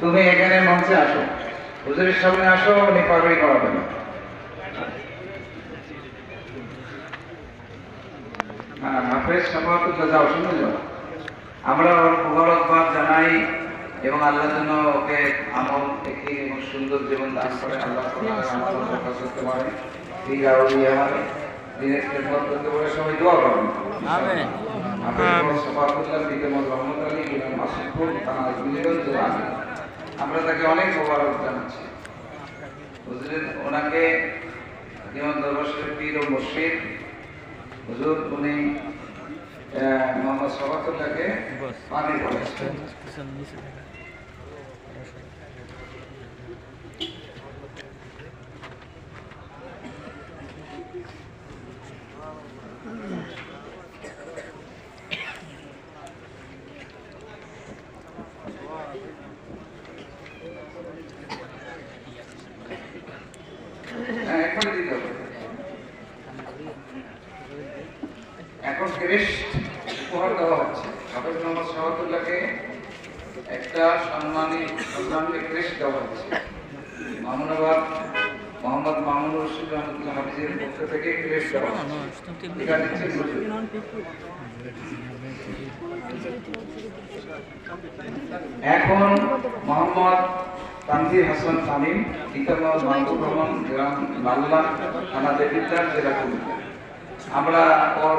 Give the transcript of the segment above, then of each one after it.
তুমি এখানে মঞ্চে আসো। হুজুরের সামনে আসো, উনি করাবেন হ্যাঁ আমরা জানাই এবং আল্লাহ যেন ওকে আমল দেখি এবং সুন্দর জীবন দান করে। আল্লাহ করতে পারে। করতে সবাই দোয়া করবেন। আমরা তাকে অনেক মোবারক জানাচ্ছি। ওনাকে যেমন দরবার পীর ও মুর্শিদ। হুজুর উনি মোহাম্মদ সভাতুল্লাহকে পানি করেছেন হ্যাঁ, এখনই দিতে হবে। এখন এখন মোহাম্মদ তানজির হাসান তামিম পিতা গ্রাম লাল্লা থানা দেবিদ্দার জেলা আমরা ওর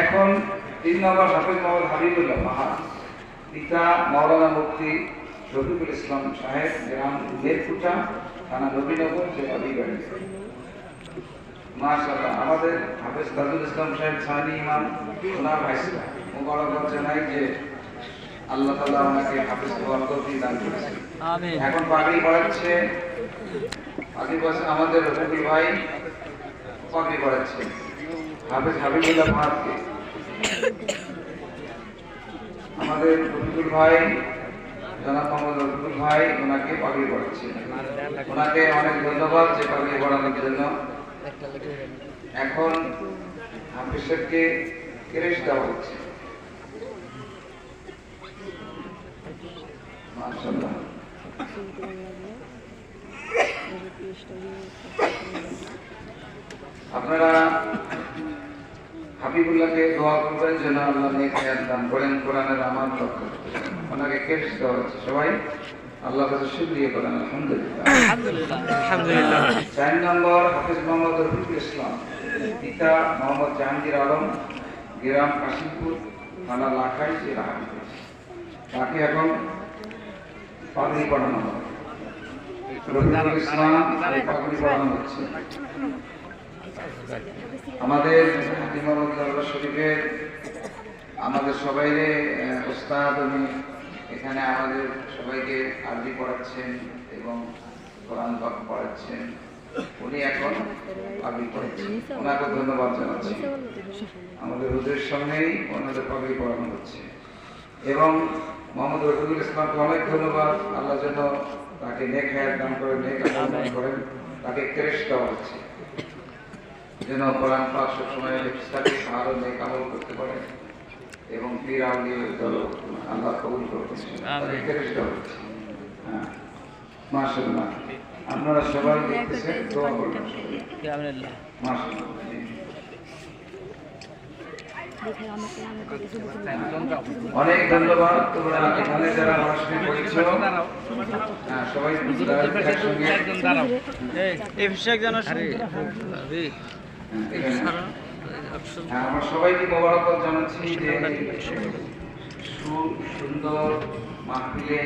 এখন তিন নম্বর হাফেজ মোহাম্মদ হাবিবুল্লাহ মাহাজ পিতা মাওলানা মুফতি রফিকুল ইসলাম সাহেব, গ্রাম বেরকুটা থানা নবীনগর, জেলা বিগাড়ি। মাশাআল্লাহ, আমাদের হাফেজ তাজুল ইসলাম সাহেব, সানি ইমাম ওনার ভাইসরা, মোবারকবাদ জানাই যে আল্লাহ তাআলা ওনাকে হাফেজ হওয়ার তৌফিক দান করেছেন। আমিন। এখন পাগড়ি পড়াচ্ছে আদিবাসী আমাদের রফিকুল ভাই পাগড়ি পড়াচ্ছে হাফেজ হাবিবুল্লাহ ভারতকে আমাদের রফিকুল ভাই জনাব মোহাম্মদ রফিকুল ভাই ওনাকে পাগড়ি পড়াচ্ছে ওনাকে অনেক ধন্যবাদ যে পাগড়ি পড়ানোর জন্য। এখন হাফিজ সাহেবকে কেরেস দেওয়া হচ্ছে। আপনারা হাবিবুল্লাহকে দোয়া করবেন যেন আল্লাহ নেক দান করেন কোরআনের আমার করতে। ওনাকে কেস দেওয়া হচ্ছে সবাই। আল্লাহ কাছে শুকরিয়া করেন আলহামদুলিল্লাহ। চার নম্বর হাফিজ মোহাম্মদ রফিকুল ইসলাম। পিতা মোহাম্মদ জাহাঙ্গীর আলম গ্রাম কাশিমপুর থানা লাখাই জেলা হাফিজ তাকে এখন পাগড়ি পড়ানো রফিকুল ইসলাম পাগড়ি পড়ানো হচ্ছে। আমাদের দরবার শরীফের আমাদের সবাই ওস্তাদ উনি এখানে আমাদের সবাইকে আরবি পড়াচ্ছেন এবং কোরআন পড়াচ্ছেন। উনি এখন পাগড়ি পড়াচ্ছেন। ওনাকে ধন্যবাদ জানাচ্ছি। আমাদের হুজুরের সামনেই ওনাদের পাগড়ি পড়ানো হচ্ছে। এবং মোহাম্মদ রফিকুল ইসলামকে অনেক ধন্যবাদ। আল্লাহ যেন তাকে নেক হায়াত দান করেন নেক দান করেন তাকে ক্রেশ দেওয়া হচ্ছে। যেন কোরআন পাক সবসময় ইসলামী ভালো নেক আমল করতে পারে এবং পীর আউলিয়া দল আল্লাহ কবুল করবেন তাকে ক্রেশ দেওয়া হচ্ছে। হ্যাঁ। আপনারা সবাই দেখতেছেন দোয়া করবেন। সবাই। অনেক ধন্যবাদ তোমরা এখানে যারা পড়াশোনা করেছ হ্যাঁ, সবাই। হ্যাঁ, আমরা সবাইকে মোবারকবাদ জানাচ্ছি যে সুন্দর মাহফিলে